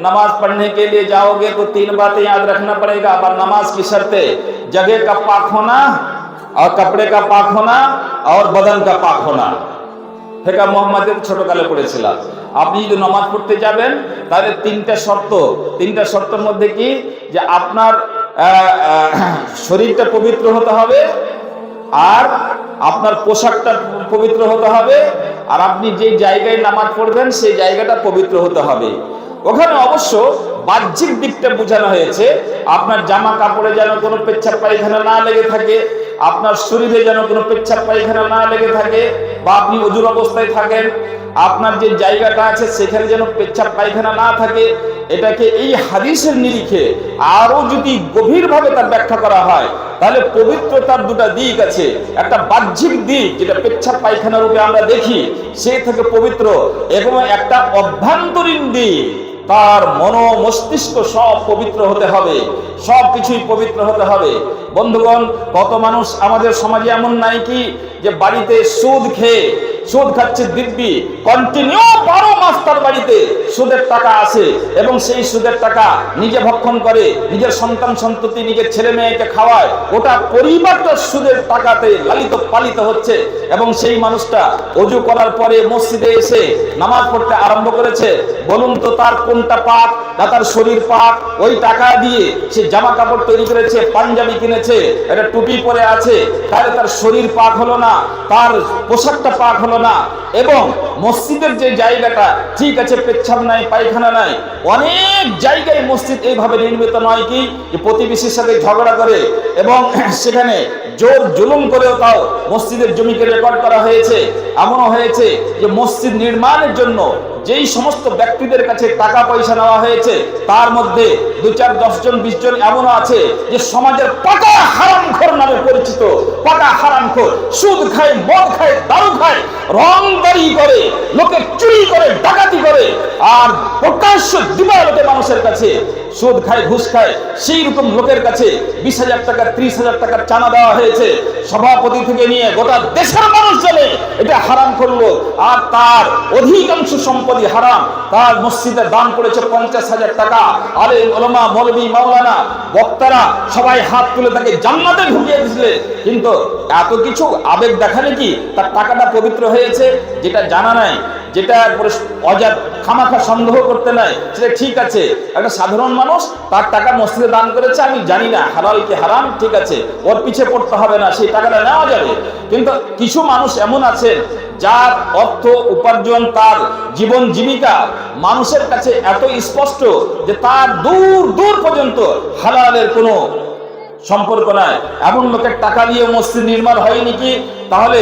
नमाज पढ़ने के लिए जाओगे तो तीन बातें याद रखना पड़ेगा पर नमाज की शर्तें जगह का पाक होना और कपड़े का पाक होना और बदन का पाक होना ফেকা মোহাম্মদের ছোটকালে পড়েছিলাম আপনি যদি নামাজ পড়তে যাবেন তাহলে তিনটা শর্ত তিনটা শর্তের মধ্যে কি যে আপনার আহ, আহ, শরীরটা পবিত্র হতে হবে আর আপনার পোশাকটা পবিত্র হতে হবে আর আপনি যে জায়গায় নামাজ পড়বেন সেই জায়গাটা পবিত্র হতে হবে ওখানে অবশ্য বাহ্যিক দিকটা বোঝানো হয়েছে। আপনার জামা কাপড়ে যেন কোনো পেচ্ছাপ পায়খানা না লেগে থাকে, আপনার শরীরে যেন কোনো পেচ্ছাপ পায়খানা না লেগে থাকে বা আপনি অজুর অবস্থায় থাকেন, আপনার যে জায়গাটা আছে সেখানে যেন পেচ্ছাপ পায়খানা না থাকে, এটাকে এই হাদিসের নিরিখে আরও যদি গভীরভাবে তার ব্যাখ্যা করা হয়, তাহলে পবিত্রতার দুটো দিক আছে। একটা বাহ্যিক দিক, যেটা পেচ্ছাপ পায়খানা রূপে আমরা দেখি, সে থেকে পবিত্র, এবং একটা অভ্যন্তরীণ দিক। তার মন মস্তিষ্ক সব পবিত্র হতে হবে, সব কিছুই পবিত্র হতে হবে। বন্ধুগণ, কত মানুষ আমাদের সমাজে এমন নাই কি যে বাড়িতে সুদ খেয়ে, সুদ খাচ্ছে দিব্যি কন্টিনিউ বারো মাস তার বাড়িতে। সুদের টাকা আসে এবং সেই সুদের টাকা নিজে ভক্ষণ করে, নিজের সন্তান সন্ততি, নিজের ছেলে মেয়েকে খাওয়ায় ওটা পরিবারটা সুদের টাকাতে লালিত পালিত হচ্ছে এবং সেই মানুষটা অজু করার পরে মসজিদে এসে নামাজ পড়তে আরম্ভ করেছে। বলুন তো তার কোনটা পাক না, তার শরীর পাক ওই টাকা দিয়ে সে জামা কাপড় তৈরি করেছে, পাঞ্জাবি কিনেছে, একটা টুপি পরে আছে, তাহলে তার শরীর পাক হলো না, তার পোশাকটা পাক হলো না এবং মসজিদের যে জায়গাটা, ঠিক আছে, পেচ্ছাপ নাই, পায়খানা নাই, অনেক জায়গায় মসজিদ এইভাবে নির্মিত নয় কি? যে প্রতিবেশীর সাথে ঝগড়া করে এবং সেখানে জোর জুলুম করেও তাও মসজিদের জমিকে রেকর্ড করা হয়েছে। এমনও হয়েছে যে মসজিদ নির্মাণের জন্য যেই সমস্ত ব্যক্তিদের কাছে টাকা পয়সা নেওয়া হয়েছে, তার মধ্যে দু চার দশ জন, বিশ জন এমনও আছে যে সমাজের পাকা হারামখোর নামে পরিচিত, পাকা হারামখোর সুদ খায়, মদ খায়, দারু খায়, রং দাড়ি করে, লোকে চুরি করে ডাকাতি করে আর প্রকাশ্য দিবালোকে মানুষের কাছে সুদ খায়, ঘুষ খায়, সেই রকম লোকের কাছে বিশ হাজার টাকা, ত্রিশ হাজার টাকার চানা দেওয়া হয়েছে। সভাপতি থেকে নিয়ে গোটা দেশের মানুষ জানে এটা হারাম করল। আর তার অধিকাংশ সম্পত্তি হারাম। তার মসজিদে দান করেছে পঞ্চাশ হাজার টাকা। আলে ওলমা, মৌলবী, মাওলানা, বক্তারা সবাই হাত তুলে তাকে জান্নাতে ঢুকিয়ে দিয়েছিলেন কিন্তু এত কিছু আবেগ দেখালে কি তার টাকাটা পবিত্র হয়েছে? যেটা জানা নাই। যেটা অজাত খামাখা সন্দেহ করতে নাই সেটা ঠিক আছে। একটা সাধারণ মানুষ তার টাকা মসজিদে দান করেছে, আমি জানি না, হালাল কি হারাম, ঠিক আছে। ওর পিছে পড়তে হবে না, সেই টাকাটা নেওয়া যাবে। কিন্তু কিছু মানুষ এমন আছেন, যার অর্থ উপার্জন, তার জীবন জীবিকা মানুষের কাছে এত স্পষ্ট যে তার দূর দূর পর্যন্ত হালালের কোনো সম্পর্ক নাই। এমন লোকের টাকা নিয়ে মসজিদ নির্মাণ হয়নি কি? তাহলে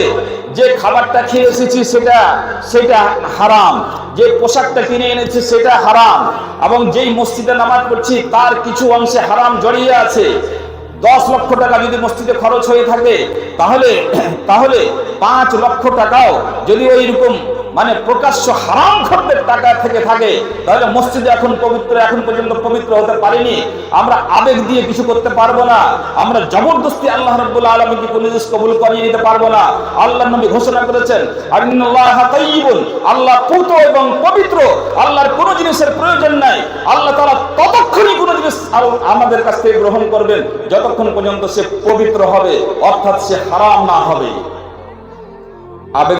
যে খাবারটা খেয়ে এসেছি সেটা সেটা হারাম। যে পোশাকটা কিনে এনেছি সেটা হারাম। এবং যেই মসজিদে নামাজ পড়ছি, তার কিছু অংশে হারাম জড়িয়ে আছে। দশ লক্ষ টাকা যদি মসজিদে খরচ হয়ে থাকে, তাহলে তাহলে পাঁচ লক্ষ টাকাও যদি ওই রকম মানে প্রকাশ্য হারাম খরচের টাকা থেকে থাকে তাহলে মসজিদে এখন পবিত্র, এখন পর্যন্ত পবিত্র হতে পারেনি। আমরা আবেগ দিয়ে কিছু করতে পারব না। আমরা জবরদস্তি আল্লাহ রাব্বুল আলামিনকে কোন জিনিস কবুল করিয়ে নিতে পারব না। আল্লাহ নবী ঘোষণা করেছেন আল্লাহ পুত এবং পবিত্র, আল্লাহর কোনো জিনিসের প্রয়োজন নাই। আল্লাহ তারা ততক্ষণই কোনো জিনিস আমাদের কাছ থেকে গ্রহণ করবেন, যতক্ষণ পর্যন্ত সে পবিত্র হবে, অর্থাৎ সে হারাম না হবে। আবেগ